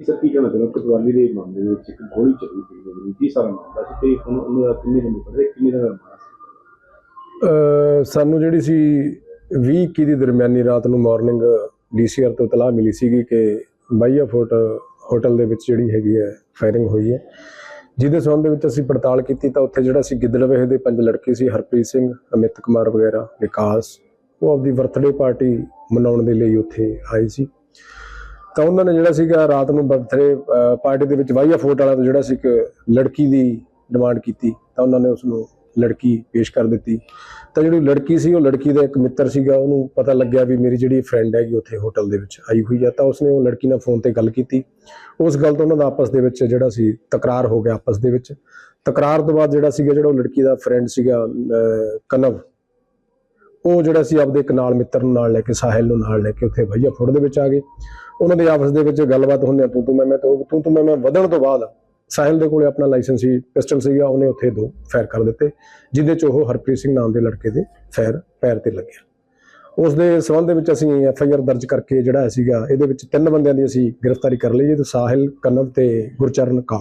Sir ਕੀ ਕਹਿਣਾ ਚਾਹੁੰਦੇ ਹੋ ਦੇ ਮਾਮਲੇ ਦੇ ਵਿੱਚ ਇੱਕ ਗੋਲੀ ਚੱਲੀ ਸੀ ਜਿਹੜੀ ਕੀ ਸਾਰਾ ਮਾਮਲਾ ਸੀ ਤੇ ਹੁਣ ਉਹਨੇ ਦਾ ਕਿੰਨੇ ਬੰਦੇ ਫੜੇ ਕਿੰਨੇ ਦਾ ਮਾਰਾ ਸਾਨੂੰ ਜਿਹੜੀ ਸੀ 20 ਦੀ ਦਰਮਿਆਨੀ ਰਾਤ ਨੂੰ ਮਾਰਨਿੰਗ ਡੀਸੀਆਰ ਤੋਂ ਤਲਾਹ ਮਿਲੀ ਸੀਗੀ ਕਿ ਬਾਈਆ ਫੋਰਟ ਹੋਟਲ ਦੇ ਵਿੱਚ ਜਿਹੜੀ ਹੈਗੀ ਹੈ ਫਾਇਰਿੰਗ ਹੋਈ ਹੈ। ਜਿਹਦੇ ਸੰਬੰਧ ਵਿੱਚ ਅਸੀਂ ਪੜਤਾਲ ਕੀਤੀ ਤਾਂ ਉੱਥੇ ਜਿਹੜਾ ਸੀ ਗਿੱਦੜਵੇਹ ਦੇ ਪੰਜ ਲੜਕੇ ਸੀ, ਹਰਪ੍ਰੀਤ ਸਿੰਘ, ਅਮਿਤ ਕੁਮਾਰ ਵਗੈਰਾ, ਵਿਕਾਸ, ਉਹ ਆਪਦੀ ਬਰਥਡੇ ਪਾਰਟੀ ਮਨਾਉਣ ਦੇ ਲਈ ਉੱਥੇ ਆਏ ਸੀ। ਤਾਂ ਉਹਨਾਂ ਨੇ ਜਿਹੜਾ ਸੀਗਾ ਰਾਤ ਨੂੰ ਬਰਥਡੇ ਪਾਰਟੀ ਦੇ ਵਿੱਚ ਵਾਈਆ ਫੋਰਟ ਵਾਲਾ ਤੋਂ ਜਿਹੜਾ ਸੀ ਇੱਕ ਲੜਕੀ ਦੀ ਡਿਮਾਂਡ ਕੀਤੀ ਤਾਂ ਉਹਨਾਂ ਨੇ ਉਸ ਨੂੰ ਲੜਕੀ ਪੇਸ਼ ਕਰ ਦਿੱਤੀ। ਤਾਂ ਜਿਹੜੀ ਲੜਕੀ ਸੀ ਉਹ ਲੜਕੀ ਦਾ ਇੱਕ ਮਿੱਤਰ ਸੀਗਾ ਉਹਨੂੰ ਪਤਾ ਲੱਗਿਆ ਵੀ ਮੇਰੀ ਜਿਹੜੀ ਫਰੈਂਡ ਹੈਗੀ ਉੱਥੇ ਹੋਟਲ ਦੇ ਵਿੱਚ ਆਈ ਹੋਈ ਆ ਤਾਂ ਉਸਨੇ ਉਹ ਲੜਕੀ ਨਾਲ ਫੋਨ ਤੇ ਗੱਲ ਕੀਤੀ। ਉਸ ਗੱਲ ਤੋਂ ਉਹਨਾਂ ਦਾ ਆਪਸ ਦੇ ਵਿੱਚ ਜਿਹੜਾ ਸੀ ਤਕਰਾਰ ਹੋ ਗਿਆ ਆਪਸ ਦੇ ਵਿੱਚ। ਤਕਰਾਰ ਤੋਂ ਬਾਅਦ ਜਿਹੜਾ ਸੀਗਾ ਜਿਹੜਾ ਉਹ ਲੜਕੀ ਦਾ ਫਰੈਂਡ ਸੀਗਾ ਅਹ, ਕਨਵ ਉਹ ਜਿਹੜਾ ਸੀ ਆਪਦੇ ਇੱਕ ਨਾਲ ਮਿੱਤਰ ਨੂੰ ਨਾਲ ਲੈ ਕੇ, ਸਾਹਿਲ ਨੂੰ ਨਾਲ ਲੈ ਕੇ ਉੱਥੇ ਭਈਆ ਫੁੱਟ ਦੇ ਵਿੱਚ ਆ ਗਏ। ਉਹਨਾਂ ਦੇ ਆਪਸ ਦੇ ਵਿੱਚ ਗੱਲਬਾਤ ਹੁੰਦੇ ਤੂੰ ਤੂੰ ਮੈਂ ਮੈਂ ਤੂੰ ਤੂੰ ਮੈਂ ਮੈਂ ਵਧਣ ਤੋਂ ਬਾਅਦ ਸਾਹਿਲ ਦੇ ਕੋਲੇ ਆਪਣਾ ਲਾਇਸੈਂਸ ਸੀ ਪਿਸਟਲ ਸੀਗਾ, ਉਹਨੇ ਉੱਥੇ ਦੋ ਫਾਇਰ ਕਰ ਦਿੱਤੇ, ਜਿਹਦੇ ਚ ਉਹ ਹਰਪ੍ਰੀਤ ਸਿੰਘ ਨਾਮ ਦੇ ਲੜਕੇ ਦੇ ਫਾਇਰ ਪੈਰ ਤੇ ਲੱਗਿਆ। ਉਸ ਦੇ ਸਬੰਧ ਦੇ ਵਿੱਚ ਅਸੀਂ ਐਫ ਆਈ ਆਰ ਦਰਜ ਕਰਕੇ ਜਿਹੜਾ ਸੀਗਾ, ਇਹਦੇ ਵਿੱਚ ਤਿੰਨ ਬੰਦਿਆਂ ਦੀ ਅਸੀਂ ਗ੍ਰਿਫਤਾਰੀ ਕਰ ਲਈ ਜੀ ਸਾਹਿਲ, ਕਨਵ ਤੇ ਗੁਰਚਰਨ ਕਾ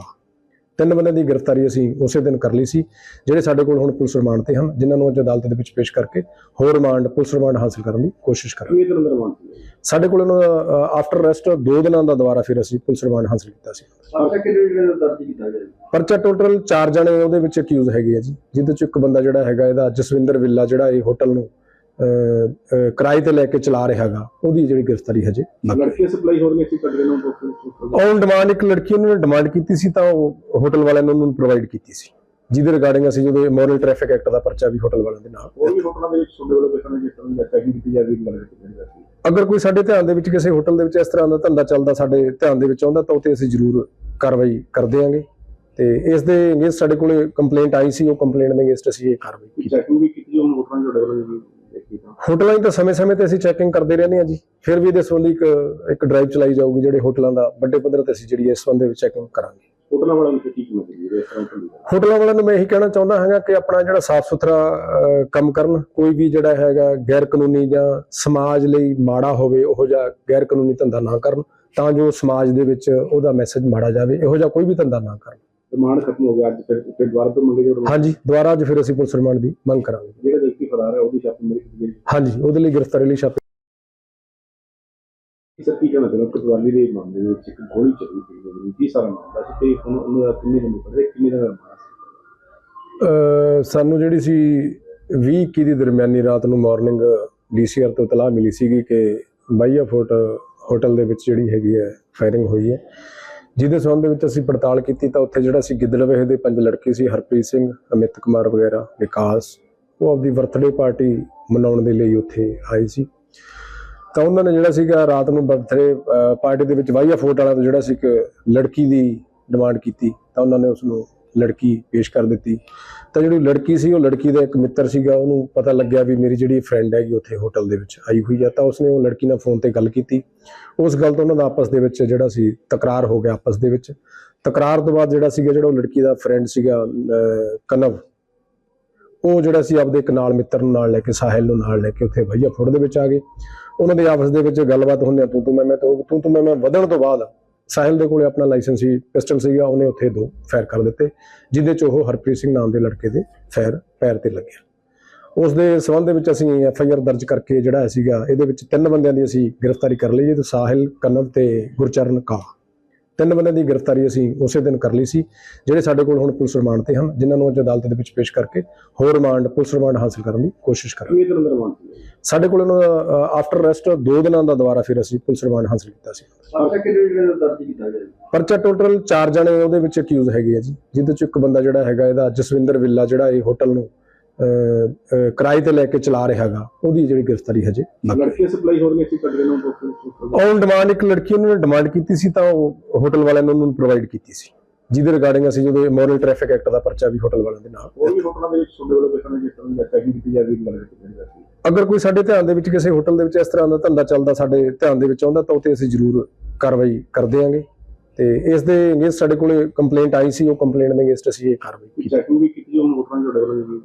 ਤਿੰਨ ਬੰਦਿਆਂ ਦੀ ਗ੍ਰਿਫਤਾਰੀ ਅਸੀਂ ਉਸੇ ਦਿਨ ਕਰ ਲਈ ਸੀ ਜਿਹੜੇ ਸਾਡੇ ਕੋਲ ਹੁਣ ਪੁਲਿਸ ਰਿਮਾਂਡ ਤੇ ਹਨ ਜਿਨ੍ਹਾਂ ਨੂੰ ਅੱਜ ਅਦਾਲਤ ਦੇ ਵਿੱਚ ਪੇਸ਼ ਕਰਕੇ ਹੋਰ ਰਿਮਾਂਡ ਪੁਲਿਸ ਰਿਮਾਂਡ ਹਾਸਲ ਕਰਨ ਦੀ ਕੋਸ਼ਿਸ਼ ਕਰਾਂਗੇ। ਕਿੰਨੇ ਦਿਨ ਦਾ ਰਿਮਾਂਡ ਸੀ? ਸਾਡੇ ਕੋਲ ਉਹਨਾਂ ਦਾ ਆਫਟਰ ਅਰੈਸਟ ਦੋ ਦਿਨਾਂ ਦਾ ਦੁਬਾਰਾ ਫਿਰ ਅਸੀਂ ਪੁਲਿਸ ਰਿਮਾਂਡ ਹਾਸਲ ਕੀਤਾ ਸੀ। ਆਖਾ ਕਿੰਨੇ ਦਿਨ ਦਾ ਦਰਜ ਕੀਤਾ ਗਿਆ ਪਰਚਾ ਟੋਟਲ 4 ਜਣੇ ਉਹਦੇ ਵਿੱਚ ਅਕਿਊਜ਼ ਹੈਗੇ ਆ ਜੀ ਜਿਹਦੇ ਚ ਇੱਕ ਬੰਦਾ ਜਿਹੜਾ ਹੈਗਾ ਇਹਦਾ ਜਸਵਿੰਦਰ ਵਿੱਲਾ ਜਿਹੜਾ ਇਹ ਹੋਟਲ ਨੂੰ ਕਿਰਾਏ ਤੇ ਲੈ ਕੇ ਚਲਾ ਰਿਹਾ ਹੈਗਾ ਉਹਦੀ ਜਿਹੜੀ ਗ੍ਰਿਫਤਾਰੀ ਹਜੇ ਲੜਕੀਆਂ ਸਪਲਾਈ ਹੋ ਰਹੀਆਂ ਸੀ ਕੱਢੇ ਨੂੰ ਬੁੱਕ ਔਨ ਡਿਮਾਂਡ ਇੱਕ ਲੜਕੀ ਉਹਨਾਂ ਨੇ ਡਿਮਾਂਡ ਕੀਤੀ ਸੀ ਤਾਂ ਉਹ ਹੋਟਲ ਵਾਲਿਆਂ ਨੇ ਉਹਨੂੰ ਪ੍ਰੋਵਾਈਡ ਕੀਤੀ ਸੀ। ਜਿਹਦੇ ਰਿਗਾਰਡਿੰਗ ਅਸੀਂ ਜਦੋਂ ਮੋਰਲ ਟ੍ਰੈਫਿਕ ਐਕਟ ਦਾ ਪਰਚਾ ਵੀ ਹੋਟਲ ਵਾਲਿਆਂ ਦੇ ਨਾਲ ਹੋਰ ਵੀ ਹੋਟਲਾਂ ਦੇ ਵਿੱਚ ਤੁਹਾਡੇ ਵੱਲੋਂ ਕਿਸੇ ਨੇ ਜਿਸ ਤਰ੍ਹਾਂ ਦੀ ਚੈਕਿੰਗ ਕੀਤੀ ਜਾ ਰਹੀ ਹੈ ਲੱਗਦਾ ਅਗਰ ਕੋਈ ਸਾਡੇ ਧਿਆਨ ਦੇ ਵਿੱਚ ਕਿਸੇ ਹੋਟਲ ਦੇ ਵਿੱਚ ਇਸ ਤਰ੍ਹਾਂ ਦਾ ਧੰਦਾ ਚੱਲਦਾ ਸਾਡੇ ਧਿਆਨ ਦੇ ਵਿੱਚ ਆਉਂਦਾ ਤਾਂ ਉੱਤੇ ਅਸੀਂ ਜ਼ਰੂਰ ਕਾਰਵਾਈ ਕਰ ਦਿਆਂਗੇ। ਤੇ ਇਸ ਦੇ ਅਗੇਂਸਟ ਸਾਡੇ ਕੋਲੇ ਕੰਪਲੇਂਟ ਆਈ ਸੀ ਉਹ ਕੰਪਲੇਂਟ ਦੇ ਅਗੇਂਸਟ ਅਸੀਂ ਇਹ ਕਾਰਵਾਈ ਕੀਤੀ। ਚੈਕਿੰਗ ਵੀ ਕੀਤੀ ਉਹ ਹੋਟਲਾਂ ਦੇ ਵੱਲੋਂ ਹੋਟਲਾਂ ਦੀ ਤਾਂ ਸਮੇਂ-ਸਮੇਂ ਤੇ ਅਸੀਂ ਚੈਕਿੰਗ ਕਰਦੇ ਰਹਿੰਦੇ ਹਾਂ ਜੀ। ਫਿਰ ਵੀ ਇਹਦੇ ਸੰਬੰਧੀ ਇੱਕ ਇੱਕ ਡਰਾਈਵ ਚਲਾਈ ਜਾਊਗੀ ਜਿਹੜੇ ਹੋਟਲਾਂ ਦਾ ਵੱਡੇ ਪੱਧਰ ਤੇ ਅਸੀਂ ਜਿਹੜੀ ਇਸ ਸੰਬੰਧ ਵਿੱਚ ਚੈਕਿੰਗ ਕਰਾਂਗੇ। ਹੋਟਲਾਂ ਵਾਲਿਆਂ ਨੂੰ ਕੀ ਤਰ੍ਹਾਂ ਚੱਲੀ ਹੋਟਲਾਂ ਵਾਲਿਆਂ ਨੂੰ ਮੈਂ ਇਹੀ ਕਹਿਣਾ ਚਾਹੁੰਦਾ ਹਾਂਗਾ ਕਿ ਆਪਣਾ ਜਿਹੜਾ ਸਾਫ਼ ਸੁਥਰਾ ਕੰਮ ਕਰਨ ਕੋਈ ਵੀ ਜਿਹੜਾ ਹੈਗਾ ਗੈਰ ਕਾਨੂੰਨੀ ਜਾਂ ਸਮਾਜ ਲਈ ਮਾੜਾ ਹੋਵੇ ਉਹੋ ਜਿਹਾ ਗੈਰ ਕਾਨੂੰਨੀ ਧੰਦਾ ਨਾ ਕਰਨ ਤਾਂ ਜੋ ਸਮਾਜ ਦੇ ਵਿੱਚ ਉਹਦਾ ਮੈਸੇਜ ਮਾੜਾ ਜਾਵੇ ਇਹੋ ਜਿਹਾ ਕੋਈ ਵੀ ਧੰਦਾ ਨਾ ਕਰਨ। ਰਿਮਾਂਡ ਖਤਮ ਹੋ ਗਿਆ ਅੱਜ ਫਿਰ ਫਿਰ ਦੁਬਾਰਾ ਤੋਂ ਮੰਗੇ ਜੋ ਹਾਂਜੀ ਦੁਬਾਰਾ ਅੱਜ ਫਿਰ ਅਸੀਂ ਪੁਲਿਸ ਰਿਮਾਂਡ ਦੀ ਮੰਗ ਕਰਾਂਗੇ। ਵਿਅਕਤੀ ਫਰਾਰ ਹੈ ਉਹਦੀ ਛਾਪੀ ਮੇਰੀ ਕੀਤੀ ਹਾਂਜੀ ਉਹਦੇ ਲਈ ਗ੍ਰਿਫਤਾਰੀ ਲਈ ਛਾਪੇ ਸਰ ਕੀ ਕਹਿਣਾ ਚਾਹੁੰਦੇ ਹੋ? ਕਤਵਾਲੀ ਦੇ ਮਾਮਲੇ ਦੇ ਵਿੱਚ ਇੱਕ ਗੋਲੀ ਚੱਲੀ ਸੀ ਕੀ ਸਾਰਾ ਮਾਮਲਾ ਸੀ ਤੇ ਹੁਣ ਉਹਨੇ ਦਾ ਕਿੰਨੇ ਬੰਦੇ ਫੜੇ ਕਿੰਨੇ ਦਾ ਅਹ ਸਾਨੂੰ ਜਿਹੜੀ ਸੀ 20 21 ਦੀ ਦਰਮਿਆਨੀ ਰਾਤ ਨੂੰ ਮਾਰਨਿੰਗ ਡੀਸੀਆਰ ਤੋਂ ਇਤਲਾਹ ਮਿਲੀ ਸੀਗੀ ਕਿ ਬਾਈਆ ਫੋਰਟ ਹੋਟਲ ਦੇ ਵਿੱਚ ਜਿਹੜੀ ਹੈਗੀ ਹੈ ਫਾਇਰਿੰਗ ਹੋਈ ਹੈ। ਜਿਹਦੇ ਸੰਬੰਧ ਵਿੱਚ ਅਸੀਂ ਪੜਤਾਲ ਕੀਤੀ ਤਾਂ ਉੱਥੇ ਜਿਹੜਾ ਸੀ ਗਿੱਦੜਵੇਹ ਦੇ ਪੰਜ ਲੜਕੇ ਸੀ ਹਰਪ੍ਰੀਤ ਸਿੰਘ ਅਮਿਤ ਕੁਮਾਰ ਵਗੈਰਾ ਵਿਕਾਸ ਉਹ ਆਪਦੀ ਬਰਥਡੇ ਪਾਰਟੀ ਮਨਾਉਣ ਦੇ ਲਈ ਉੱਥੇ ਆਏ ਸੀ। ਤਾਂ ਉਹਨਾਂ ਨੇ ਜਿਹੜਾ ਸੀਗਾ ਰਾਤ ਨੂੰ ਬਰਥਡੇ ਪਾਰਟੀ ਦੇ ਵਿੱਚ ਵਾਈਆ ਫੋਰਟ ਵਾਲਾ ਤੋਂ ਜਿਹੜਾ ਸੀ ਇੱਕ ਲੜਕੀ ਦੀ ਡਿਮਾਂਡ ਕੀਤੀ, ਤਾਂ ਉਹਨਾਂ ਨੇ ਉਸ ਨੂੰ ਲੜਕੀ ਪੇਸ਼ ਕਰ ਦਿੱਤੀ। ਤਾਂ ਜਿਹੜੀ ਲੜਕੀ ਸੀ, ਉਹ ਲੜਕੀ ਦਾ ਇੱਕ ਮਿੱਤਰ ਸੀਗਾ, ਉਹਨੂੰ ਪਤਾ ਲੱਗਿਆ ਵੀ ਮੇਰੀ ਜਿਹੜੀ ਫਰੈਂਡ ਹੈਗੀ ਉੱਥੇ ਹੋਟਲ ਦੇ ਵਿੱਚ ਆਈ ਹੋਈ ਆ, ਤਾਂ ਉਸਨੇ ਉਹ ਲੜਕੀ ਨਾਲ ਫੋਨ ਤੇ ਗੱਲ ਕੀਤੀ। ਉਸ ਗੱਲ ਤੋਂ ਉਹਨਾਂ ਦਾ ਆਪਸ ਦੇ ਵਿੱਚ ਜਿਹੜਾ ਸੀ ਤਕਰਾਰ ਹੋ ਗਿਆ ਆਪਸ ਦੇ ਵਿੱਚ। ਤਕਰਾਰ ਤੋਂ ਬਾਅਦ ਜਿਹੜਾ ਸੀਗਾ, ਜਿਹੜਾ ਉਹ ਲੜਕੀ ਦਾ ਫਰੈਂਡ ਸੀਗਾ ਕਨਵ ਉਹ ਜਿਹੜਾ ਸੀ ਆਪਦੇ ਇੱਕ ਨਾਲ ਮਿੱਤਰ ਨੂੰ ਨਾਲ ਲੈ ਕੇ, ਸਾਹਿਲ ਨੂੰ ਨਾਲ ਲੈ ਕੇ ਉੱਥੇ ਭਈਆ ਫੁੱਟ ਦੇ ਵਿੱਚ ਆ ਗਏ। ਉਹਨਾਂ ਦੇ ਆਪਸ ਦੇ ਵਿੱਚ ਗੱਲਬਾਤ ਹੁੰਦੇ ਤੂੰ ਤੂੰ ਮੈਂ ਮੈਂ ਤੂੰ ਤੂੰ ਮੈਂ ਮੈਂ ਵਧਣ ਤੋਂ ਬਾਅਦ ਸਾਹਿਲ ਦੇ ਕੋਲੇ ਆਪਣਾ ਲਾਇਸੈਂਸ ਸੀ ਪਿਸਟਲ ਸੀਗਾ, ਉਹਨੇ ਉੱਥੇ ਦੋ ਫਾਇਰ ਕਰ ਦਿੱਤੇ, ਜਿਹਦੇ ਚ ਉਹ ਹਰਪ੍ਰੀਤ ਸਿੰਘ ਨਾਮ ਦੇ ਲੜਕੇ ਦੇ ਫਾਇਰ ਪੈਰ ਤੇ ਲੱਗਿਆ। ਉਸ ਦੇ ਸਬੰਧ ਦੇ ਵਿੱਚ ਅਸੀਂ ਐਫ ਆਈ ਆਰ ਦਰਜ ਕਰਕੇ ਜਿਹੜਾ ਸੀਗਾ, ਇਹਦੇ ਵਿੱਚ ਤਿੰਨ ਬੰਦਿਆਂ ਦੀ ਅਸੀਂ ਗ੍ਰਿਫਤਾਰੀ ਕਰ ਲਈ ਜੀ ਸਾਹਿਲ, ਕਨਵ ਤੇ ਗੁਰਚਰਨ ਕਾ ਤਿੰਨ ਬੰਦਿਆਂ ਦੀ ਗ੍ਰਿਫਤਾਰੀ ਅਸੀਂ ਉਸੇ ਦਿਨ ਕਰ ਲਈ ਸੀ ਜਿਹੜੇ ਸਾਡੇ ਕੋਲ ਹੁਣ ਪੁਲਿਸ ਰਿਮਾਂਡ ਤੇ ਹਨ ਜਿਨ੍ਹਾਂ ਨੂੰ ਅੱਜ ਅਦਾਲਤ ਦੇ ਵਿੱਚ ਪੇਸ਼ ਕਰਕੇ ਹੋਰ ਰਿਮਾਂਡ ਪੁਲਿਸ ਰਿਮਾਂਡ ਹਾਸਲ ਕਰਨ ਦੀ ਕੋਸ਼ਿਸ਼ ਕਰਾਂਗੇ। ਕਿੰਨੇ ਦਿਨ ਦਾ ਰਿਮਾਂਡ ਸੀ? ਸਾਡੇ ਕੋਲ ਉਹਨਾਂ ਦਾ ਆਫਟਰ ਅਰੈਸਟ ਦੋ ਦਿਨਾਂ ਦਾ ਦੁਬਾਰਾ ਫਿਰ ਅਸੀਂ ਪੁਲਿਸ ਰਿਮਾਂਡ ਹਾਸਲ ਕੀਤਾ ਸੀ। ਆਖਾ ਕਿੰਨੇ ਦਿਨ ਦਾ ਦਰਜ ਕੀਤਾ ਗਿਆ ਪਰਚਾ ਟੋਟਲ 4 ਜਣੇ ਉਹਦੇ ਵਿੱਚ ਅਕਿਊਜ਼ ਹੈਗੇ ਆ ਜੀ ਜਿਹਦੇ ਚ ਇੱਕ ਬੰਦਾ ਜਿਹੜਾ ਹੈਗਾ ਇਹਦਾ ਜਸਵਿੰਦਰ ਵਿੱਲਾ ਜਿਹੜਾ ਇਹ ਹੋਟਲ ਨੂੰ ਕਿਰਾਏ ਤੇ ਲੈ ਕੇ ਚਲਾ ਰਿਹਾ ਹੈਗਾ ਉਹਦੀ ਜਿਹੜੀ ਗ੍ਰਿਫਤਾਰੀ ਹਜੇ ਲੜਕੀਆਂ ਸਪਲਾਈ ਹੋ ਰਹੀਆਂ ਸੀ ਕੱਢੇ ਨੂੰ ਬੁੱਕ ਔਨ ਡਿਮਾਂਡ ਇੱਕ ਲੜਕੀ ਉਹਨਾਂ ਨੇ ਡਿਮਾਂਡ ਕੀਤੀ ਸੀ ਤਾਂ ਉਹ ਹੋਟਲ ਵਾਲਿਆਂ ਨੇ ਉਹਨੂੰ ਪ੍ਰੋਵਾਈਡ ਕੀਤੀ ਸੀ। ਜਿਹਦੇ ਰਿਗਾਰਡਿੰਗ ਅਸੀਂ ਜਦੋਂ ਮੋਰਲ ਟ੍ਰੈਫਿਕ ਐਕਟ ਦਾ ਪਰਚਾ ਵੀ ਹੋਟਲ ਵਾਲਿਆਂ ਦੇ ਨਾਲ ਹੋਰ ਵੀ ਹੋਟਲਾਂ ਦੇ ਵਿੱਚ ਤੁਹਾਡੇ ਵੱਲੋਂ ਕਿਸੇ ਨੇ ਜਿਸ ਤਰ੍ਹਾਂ ਦੀ ਚੈਕਿੰਗ ਕੀਤੀ ਜਾ ਰਹੀ ਹੈ ਅਗਰ ਕੋਈ ਸਾਡੇ ਧਿਆਨ ਦੇ ਵਿੱਚ ਕਿਸੇ ਹੋਟਲ ਦੇ ਵਿੱਚ ਇਸ ਤਰ੍ਹਾਂ ਦਾ ਧੰਦਾ ਚੱਲਦਾ ਸਾਡੇ ਧਿਆਨ ਦੇ ਵਿੱਚ ਆਉਂਦਾ ਤਾਂ ਉੱਤੇ ਅਸੀਂ ਜ਼ਰੂਰ ਕਾਰਵਾਈ ਕਰ ਦਿਆਂਗੇ। ਤੇ ਇਸ ਦੇ ਅਗੇਂਸਟ ਸਾਡੇ ਕੋਲੇ ਕੰਪਲੇਂਟ ਆਈ ਸੀ ਉਹ ਕੰਪਲੇਂਟ ਦੇ ਅਗੇਂਸਟ ਅਸੀਂ ਇਹ ਕਾਰਵਾਈ ਕੀਤੀ। ਚੈਕਿੰਗ ਵੀ ਕੀਤੀ ਉਹ ਹੋਟਲਾਂ ਦੇ ਵੱਲੋਂ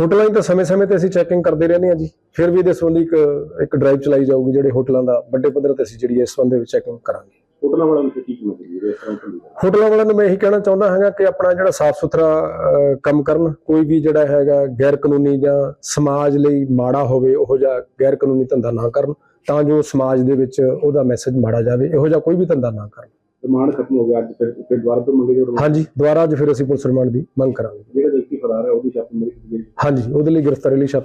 ਹੋਟਲਾਂ ਦੀ ਤਾਂ ਸਮੇਂ-ਸਮੇਂ ਤੇ ਅਸੀਂ ਚੈਕਿੰਗ ਕਰਦੇ ਰਹਿੰਦੇ ਹਾਂ ਜੀ। ਫਿਰ ਵੀ ਇਹਦੇ ਸੰਬੰਧੀ ਇੱਕ ਇੱਕ ਡਰਾਈਵ ਚਲਾਈ ਜਾਊਗੀ ਜਿਹੜੇ ਹੋਟਲਾਂ ਦਾ ਵੱਡੇ ਪੱਧਰ ਤੇ ਅਸੀਂ ਜਿਹੜੀ ਇਸ ਸੰਬੰਧ ਵਿੱਚ ਚੈਕਿੰਗ ਕਰਾਂਗੇ। ਹੋਟਲਾਂ ਵਾਲਿਆਂ ਨੂੰ ਕੀ ਢਿੱਲੀ ਦਾ? ਹੋਟਲਾਂ ਵਾਲਿਆਂ ਨੂੰ ਮੈਂ ਇਹੀ ਕਹਿਣਾ ਚਾਹੁੰਦਾ ਹਾਂਗਾ ਕਿ ਆਪਣਾ ਜਿਹੜਾ ਸਾਫ਼ ਸੁਥਰਾ ਕੰਮ ਕਰਨ ਕੋਈ ਵੀ ਜਿਹੜਾ ਹੈਗਾ ਗੈਰ ਕਾਨੂੰਨੀ ਜਾਂ ਸਮਾਜ ਲਈ ਮਾੜਾ ਹੋਵੇ ਉਹੋ ਜਿਹਾ ਗੈਰ ਕਾਨੂੰਨੀ ਧੰਦਾ ਨਾ ਕਰਨ ਤਾਂ ਜੋ ਸਮਾਜ ਦੇ ਵਿੱਚ ਉਹਦਾ ਮੈਸੇਜ ਮਾੜਾ ਜਾਵੇ ਇਹੋ ਜਿਹਾ ਕੋਈ ਵੀ ਧੰਦਾ ਨਾ ਕਰਨ। ਰਿਮਾਂਡ ਖਤਮ ਹੋ ਗਿਆ ਅੱਜ ਫਿਰ ਫਿਰ ਦੁਬਾਰਾ ਤੋਂ ਮੰਗੇ ਜਦੋਂ ਹਾਂਜੀ ਦੁਬਾਰਾ ਅੱਜ ਫਿਰ ਅਸੀਂ ਪੁਲਿਸ ਰਿਮਾਂਡ ਦੀ ਮੰਗ ਕਰਾਂਗੇ। ਫਰਾਰ ਹੈ ਉਹਦੀ ਛਾਪੇਮਾਰੀ ਕੀਤੀ ਜਾਏਗੀ ਹਾਂਜੀ ਉਹਦੇ ਲਈ ਗ੍ਰਿਫਤਾਰੀ ਲਈ ਛਾਪਾ